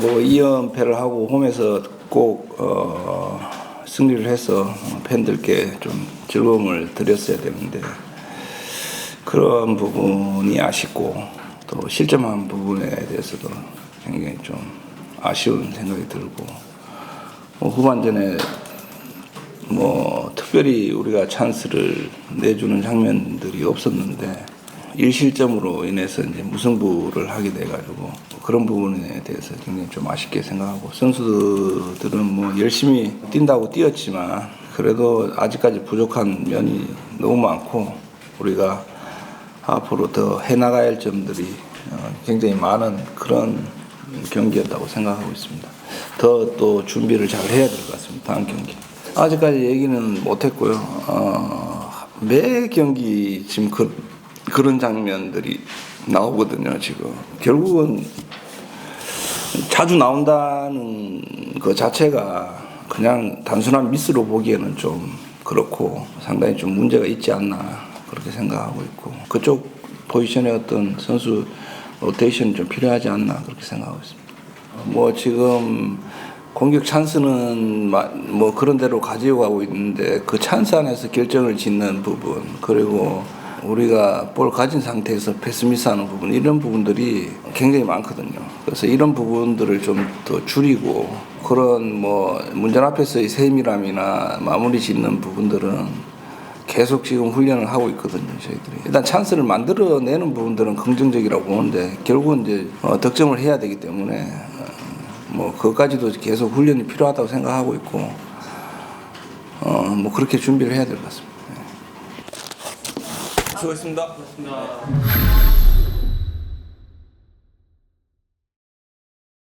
뭐 2연패를 하고 홈에서 꼭 어, 승리를 해서 팬들께 좀 즐거움을 드렸어야 되는데 그런 부분이 아쉽고 또 실점한 부분에 대해서도 굉장히 좀 아쉬운 생각이 들고 뭐 후반전에 뭐 특별히 우리가 찬스를 내주는 장면들이 없었는데 일실점으로 인해서 이제 무승부를 하게 돼가지고 그런 부분에 대해서 굉장히 좀 아쉽게 생각하고 선수들은 뭐 열심히 뛴다고 뛰었지만 그래도 아직까지 부족한 면이 너무 많고 우리가 앞으로 더 해나가야 할 점들이 어, 굉장히 많은 그런 경기였다고 생각하고 있습니다. 더 또 준비를 잘 해야 될 것 같습니다. 다음 경기. 아직까지 얘기는 못했고요. 어, 매 경기 지금 그, 그런 장면들이 나오거든요. 지금 결국은 자주 나온다는 그 자체가 그냥 단순한 미스로 보기에는 좀 그렇고 상당히 좀 문제가 있지 않나 그렇게 생각하고 있고 그쪽 포지션의 어떤 선수 로테이션이 좀 필요하지 않나 그렇게 생각하고 있습니다. 뭐 지금 공격 찬스는 마- 뭐 그런 대로 가지고 가고 있는데 그 찬스 안에서 결정을 짓는 부분 그리고 우리가 볼 가진 상태에서 패스미스하는 부분 이런 부분들이 굉장히 많거든요. 그래서 이런 부분들을 좀 더 줄이고 그런 뭐 문전 앞에서의 세밀함이나 마무리 짓는 부분들은 계속 지금 훈련을 하고 있거든요, 저희들이. 일단 찬스를 만들어내는 부분들은 긍정적이라고 보는데 결국은 이제 어, 득점을 해야 되기 때문에 어, 뭐 그것까지도 계속 훈련이 필요하다고 생각하고 있고 어, 뭐 그렇게 준비를 해야 될 것 같습니다. 수고하셨습니다. 고맙습니다.